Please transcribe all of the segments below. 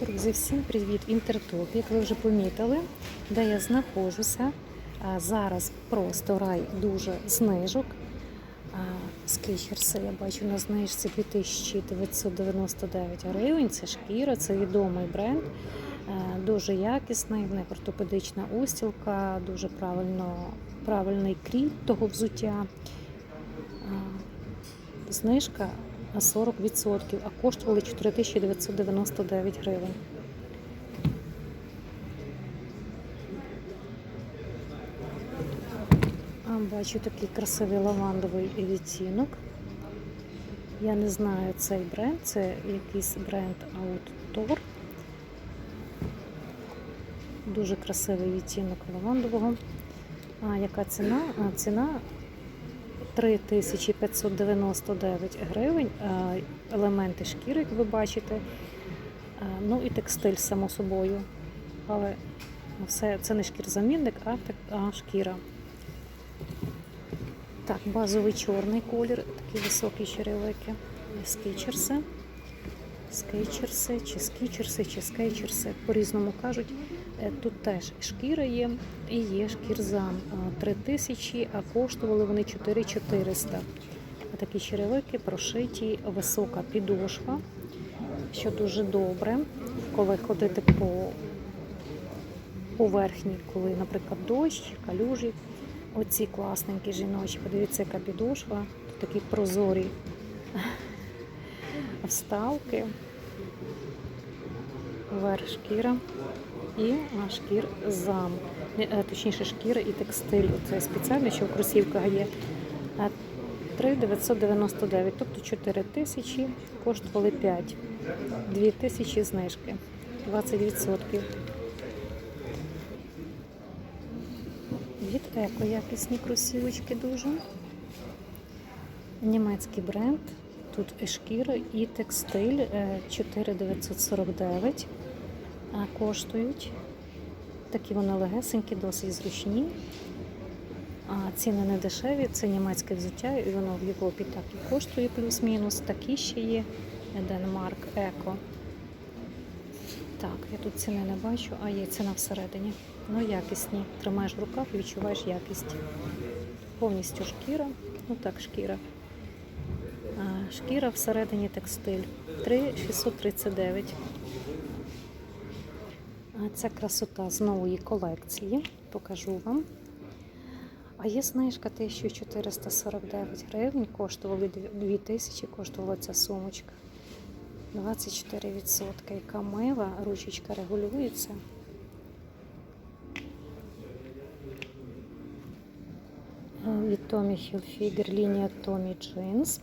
Друзі, всім привіт! Інтертоп. Як ви вже помітили, де я знаходжуся. Зараз просто рай дуже знижок. А, Скейчерси я бачу на знижці 2999 гривень. Це шкіра, це відомий бренд, дуже якісний, в них ортопедична устілка, дуже правильно, правильний крій того взуття. Знижка на 40%, а коштували 4999 гривень. Бачу такий красивий лавандовий відтінок. Я не знаю цей бренд, це якийсь бренд Outdoor. Дуже красивий відтінок лавандового. А яка ціна? А, ціна 3599 гривень. Е, Елементи шкіри, як ви бачите. Е, Ну і текстиль, само собою. Але все це не шкірзамінник, а, а шкіра. Так, базовий чорний колір, такі високі черевики. Скейчерси. Скейчерси, чи скічерси, чи скейчерси. По-різному кажуть. Е, Тут теж шкіра є і є шкірзам. 3 тисячі, а коштували вони 4400. Такі черевики прошиті, висока підошва, що дуже добре, коли ходити по поверхні, коли, наприклад, дощ, калюжі. Оці класненькі жіночі. Подивіться, яка підошва. Тут такі прозорі вставки, верх шкіра і шкір зам. Е, Точніше, шкіра і текстиль. Це спеціально, що в кросівках є. А 3,999, тобто 4 тисячі, коштували 5. 2 тисячі знижки, 20%. Від еко якісні кросівочки дуже. Німецький бренд. Тут і шкіра, і текстиль е, 4,949 а, коштують. Такі вони легесенькі, досить зручні. А ціни не дешеві, це німецьке взуття, і воно в Європі так і коштує плюс-мінус. Такі ще є. Денмарк Еко. Так, я тут ціни не бачу, а є ціна всередині. Ну, якісні. Тримаєш в руках і відчуваєш якість. Повністю шкіра. Ну так, шкіра. Шкіра всередині текстиль. 3,639. Це красота з нової колекції. Покажу вам. А є знижка 1449 гривень, коштували 2000, коштувала ця сумочка. 24%. Яка мила, ручечка регулюється. Від Tommy Hilfiger лінія Tommy Jeans.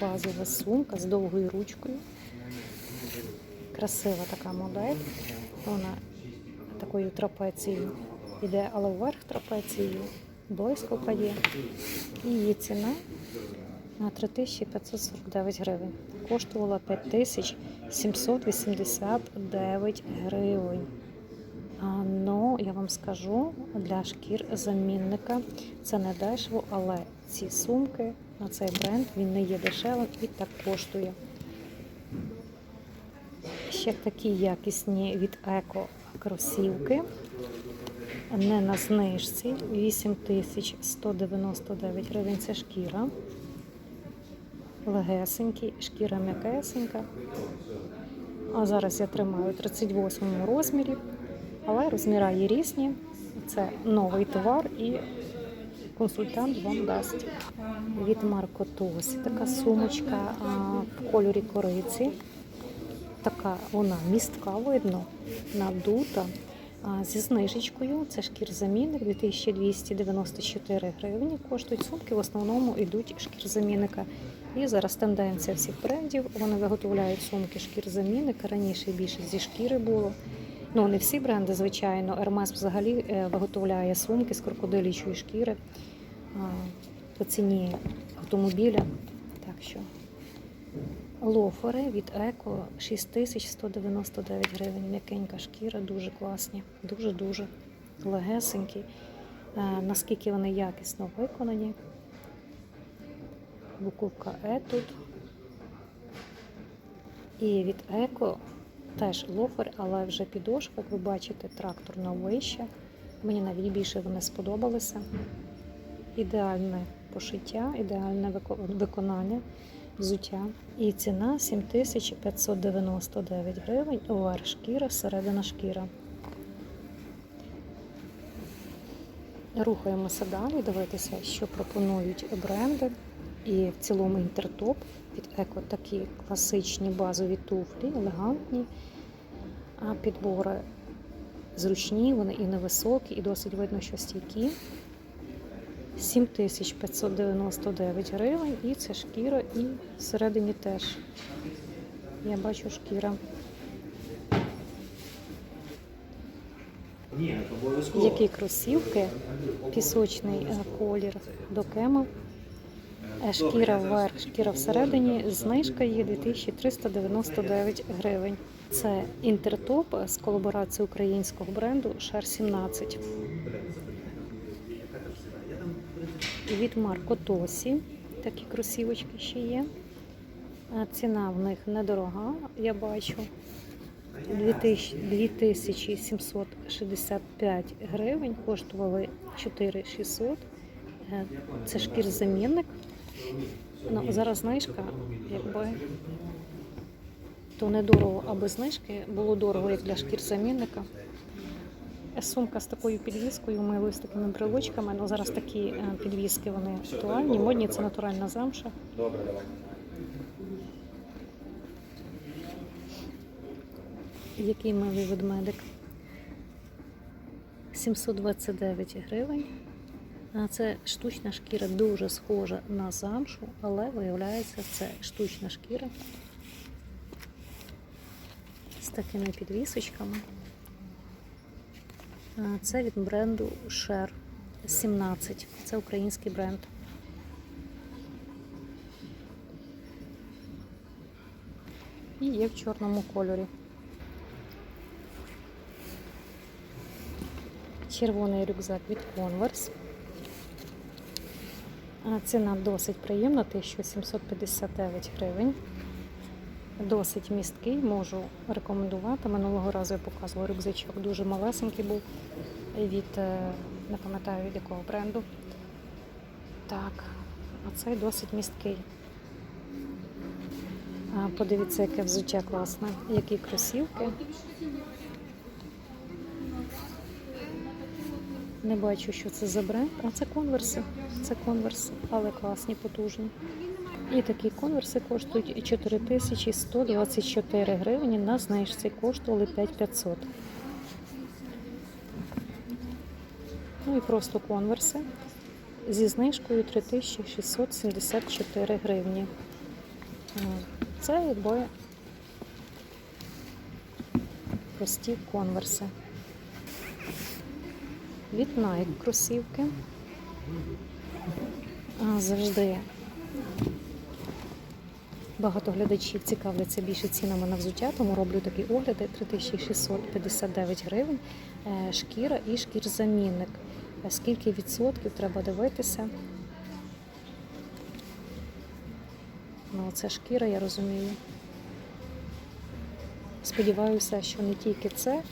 Базова сумка з довгою ручкою. Красива така модель. Вона такою трапецією йде, але вверх трапецією блискавка є. І її ціна на 3549 гривень. Коштувала 5789 гривень. Ну, я вам скажу, для шкір замінника це не дешево, але ці сумки на цей бренд він не є дешевим і так коштує. Ще такі якісні від еко кросівки. Не на знижці 8199 гривень. Це шкіра. Легесенький, шкіра м'якесенька. А зараз я тримаю у 38 розмірі, але розміра є різні. Це новий товар і консультант вам дасть. Від Марко. Така сумочка а, в кольорі кориці. Така вона містка видно, надута. Зі знижечкою це шкірзамінник 2294 гривні. Коштують сумки, в основному йдуть шкірзамінника. І зараз тенденція всіх брендів. Вони виготовляють сумки шкірзамінника. Раніше більше зі шкіри було. Ну, не всі бренди, звичайно. Hermes взагалі е, виготовляє сумки з крокодилічої шкіри по ціні автомобіля. Так що Лофери від Еко 6199 гривень. М'якенька шкіра, дуже класні, дуже-дуже легесенькі. Е, Наскільки вони якісно виконані. Буковка Е тут. І від Еко Теж лофер, але вже підошва, як ви бачите, тракторна вища. Мені навіть більше вони сподобалися. Ідеальне пошиття, ідеальне виконання взуття. І ціна 7599 гривень. Верх шкіра, середина шкіра. Рухаємося далі, дивитися, що пропонують бренди. І в цілому інтертоп від еко такі класичні базові туфлі, елегантні, а підбори зручні, вони і невисокі, і досить видно, що стійкі. 7599 гривень, і це шкіра, і всередині теж. Я бачу шкіра. Які кросівки, пісочний е, колір до кема. Е, Шкіра вверх, шкіра всередині. Знижка є 2399 гривень. Це інтертоп з колаборацією українського бренду Шар 17. Від Марко Тосі. Такі кросівочки ще є. Ціна в них недорога, я бачу. 2765 гривень, коштували 4600. Е, Це шкірзамінник. Ну, зараз знижка, якби то недорого, а без знижки було дорого, як для шкірзамінника. Сумка з такою підвіскою, милою з такими брелочками. Ну, зараз такі е, підвіски вони актуальні. Модні це натуральна замша. Добре, давай. Який милий ведмедик? 729 гривень. Це штучна шкіра дуже схожа на замшу, але виявляється, це штучна шкіра з такими підвісочками. А Це від бренду Share 17. Це український бренд. І є в чорному кольорі. Червоний рюкзак від Converse. Ціна досить приємна, 1759 гривень. Досить місткий, можу рекомендувати. Минулого разу я показувала рюкзачок, дуже малесенький був від, е, не пам'ятаю від якого бренду. Так, а цей досить місткий. Подивіться, яке взуття класне, які кросівки. Не бачу, що це за бренд. А це конверси. Це конверси, але класні, потужні. І такі конверси коштують 4124 гривні. На знижці коштували 5500. Ну і просто конверси зі знижкою 3674 гривні. Е, Це якби прості конверси. Від Nike кросівки. Завжди багато глядачів цікавляться більше цінами на взуття, тому роблю такі огляди 3659 гривень, е, шкіра і шкірзамінник. Е, Скільки відсотків треба дивитися? Ну, це шкіра, я розумію. Сподіваюся, що не тільки це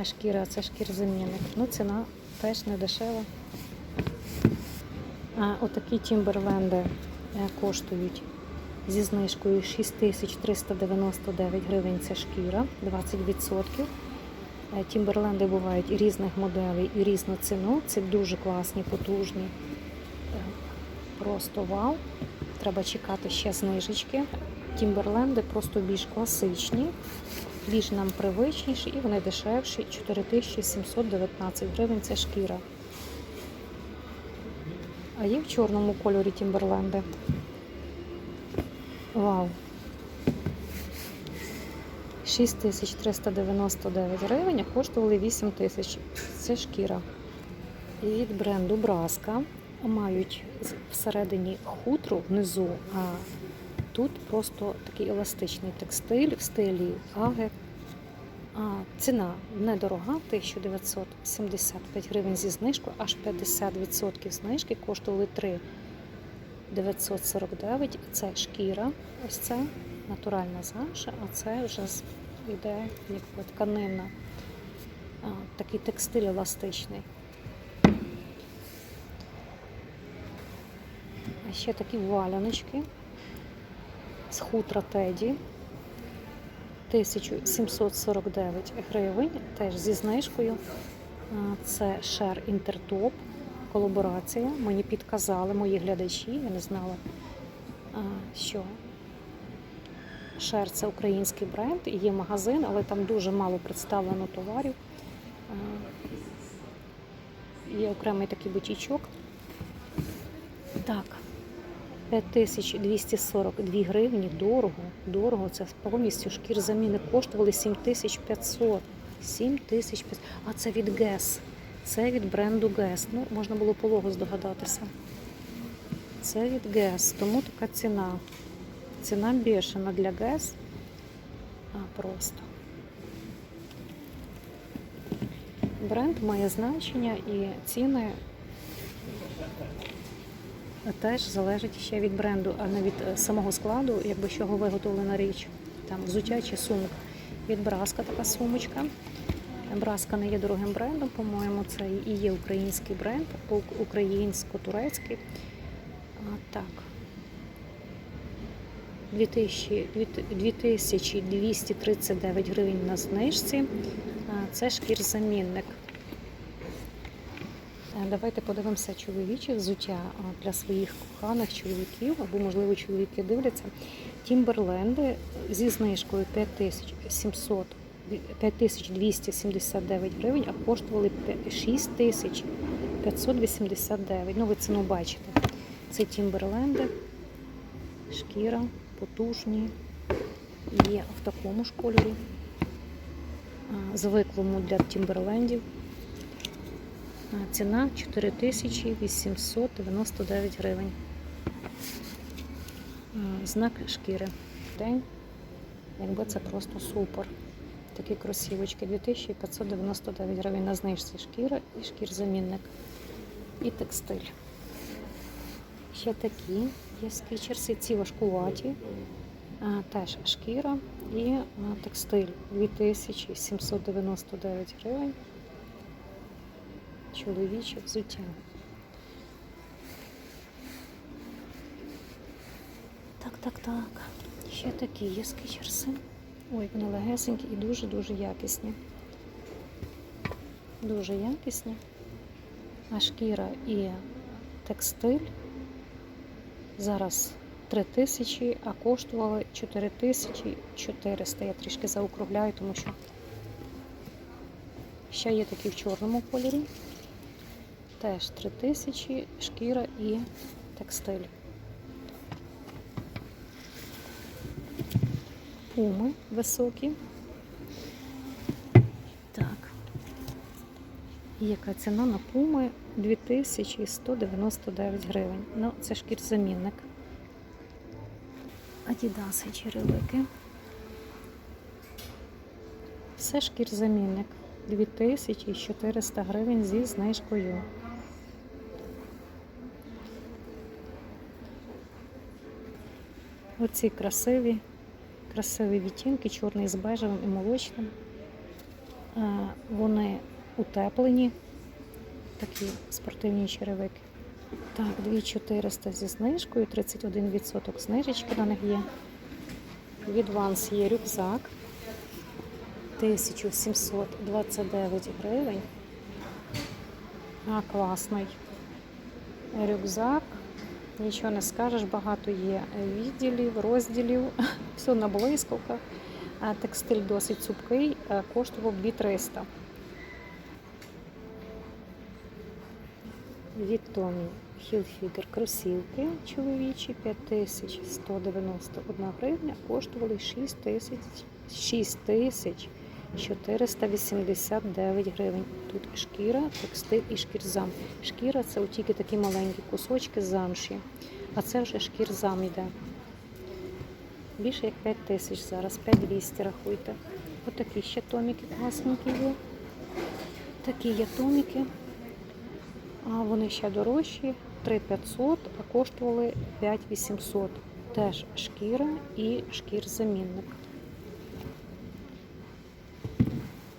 а шкіра, це шкірзамінник. Ну, ціна теж не дешева. А отакі тімберленди е, коштують зі знижкою 6399 гривень. Це шкіра, 20%. Е, Тімберленди бувають і різних моделей, і різну ціну. Це дуже класні, потужні. Е, Просто вау. Треба чекати ще знижечки. Тімберленди просто більш класичні, більш нам привичніші і вони дешевші. 4719 гривень це шкіра. А є в чорному кольорі Тімберленди. Вау. 6399 гривень, а коштували 8 тисяч. Це шкіра. Від бренду Браска мають всередині хутро внизу, а тут просто такий еластичний текстиль в стилі аге. А ціна недорога, 1975 гривень зі знижкою, аж 50% знижки коштували 3 949. Це шкіра, ось це натуральна замша, а це вже йде як тканина, а, такий текстиль еластичний. А ще такі валяночки з хутра Теді. 1749 гривень, теж зі знижкою. Це Шер Інтертоп, колаборація. Мені підказали мої глядачі, я не знала, що Шер це український бренд, є магазин, але там дуже мало представлено товарів. Є окремий такий бутічок. Так, 5242 гривні, дорого, дорого. Це повністю шкір заміни коштували 7500. 7500. А це від Guess. Це від бренду Guess. Ну, можна було по логу здогадатися. Це від Guess, тому така ціна. Ціна бешена для Guess. А просто. Бренд має значення і ціни теж залежить ще від бренду, а не від е, самого складу, якби з чого виготовлена річ. Там взуття чи сумок. Від Браска така сумочка. Браска не є дорогим брендом, по-моєму, це і є український бренд, українсько-турецький. Так. 2239 гривень на знижці. Це шкір-замінник. Е, Давайте подивимося чоловіче взуття для своїх коханих чоловіків, або, можливо, чоловіки дивляться. Тімберленди зі знижкою 5700 5279 гривень, а коштували 6589. Ну, ви ціну бачите. Це Тімберленди, шкіра, потужні. Є в такому ж кольорі, звиклому для Тімберлендів. Ціна 4899 гривень. Знак шкіри. День. Якби це просто супер. Такі кросівочки 2599 гривень на знижці шкіра і шкір-замінник. І текстиль. Ще такі є скічерси, ці важкуваті. Теж шкіра і текстиль 2799 гривень чоловіче взуття. Так, так, так. Ще такі є скічерси. Ой, вони легесенькі і дуже-дуже якісні. Дуже якісні. А шкіра і текстиль зараз 3 тисячі, а коштували 4400. Я трішки заокругляю, тому що ще є такі в чорному кольорі. Теж 3 тисячі, шкіра і текстиль. Пуми високі. Так. І яка ціна на пуми 2199 гривень. Ну, це шкір-замінник. Адідаси черевики. Все шкір-замінник. 2400 гривень зі знижкою. Оці красиві, красиві відтінки, чорний з бежевим і молочним. Е, Вони утеплені, такі спортивні черевики. Так, 2400 зі знижкою, 31% знижечки на них є. Від Vans є рюкзак. 1729 гривень. А, класний рюкзак. Нічого не скажеш, багато є відділів, розділів, все на блискавках. Текстиль досить цупкий, е, коштував 2300. Від Томі Hilfiger кросівки чоловічі 5191 гривня, коштували 6 тисяч 6 тисяч 489 гривень. Тут шкіра, текстиль і шкірзам. Шкіра це тільки такі маленькі кусочки замші, а це вже шкірзам йде. Більше як 5 тисяч зараз, 5200 рахуйте. Отакі ще томіки класненькі є. Такі є томіки. А вони ще дорожчі, 3500, а коштували 5800. Теж шкіра і шкір-замінник.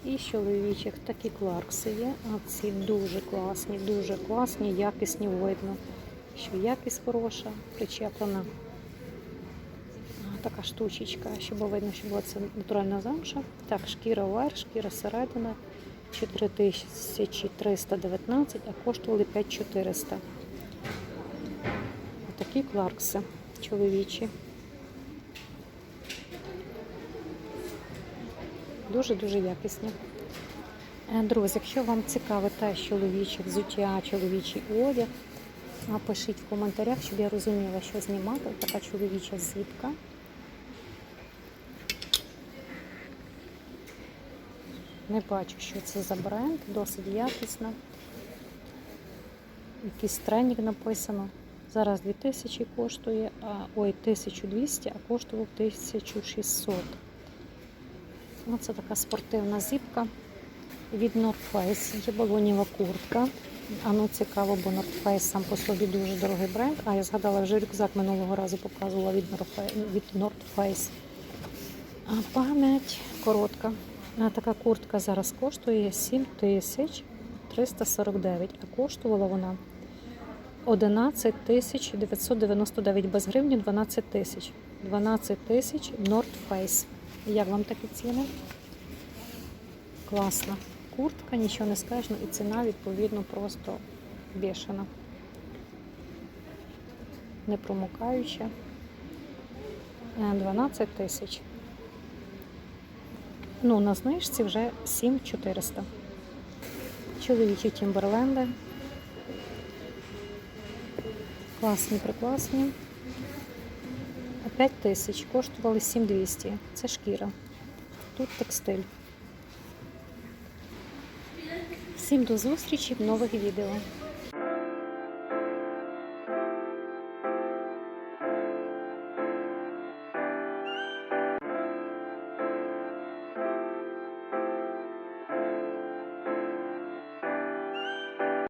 І чоловічих такі кларкси є. А ці дуже класні, дуже класні, якісні видно, що якість хороша, причеплена. Така штучечка, щоб видно, що була це натуральна замша. Так, шкіра вверх, шкіра середина. 4319, а коштували 5400. Такі кларкси чоловічі. Дуже-дуже якісні. Е, Друзі, якщо вам цікаве те чоловіче взуття, чоловічий одяг, пишіть в коментарях, щоб я розуміла, що знімати. Така чоловіча зіпка. Не бачу, що це за бренд, досить якісно. Якийсь тренінг написано. Зараз 2000 коштує, а ой, 1200, а коштував 1600. Ну, це така спортивна зіпка від North Face. Є балоніва куртка. А ну цікаво, бо North Face сам по собі дуже дорогий бренд. А я згадала вже рюкзак минулого разу показувала від North Face. А пам'ять коротка. А така куртка зараз коштує 7349, а коштувала вона 11 тисяч 999 без гривні 12 тисяч. 12 тисяч North Face. Як вам такі ціни? Класна куртка, нічого не скажеш, ну і ціна відповідно просто бешена. Не промокаюча. Е, 12 тисяч. Ну, на знижці вже 7400. Чоловічі Тімберленди. Класні, прикласні. 5 тисяч, коштували 7200. Це шкіра. Тут текстиль. Всім до зустрічі в нових відео.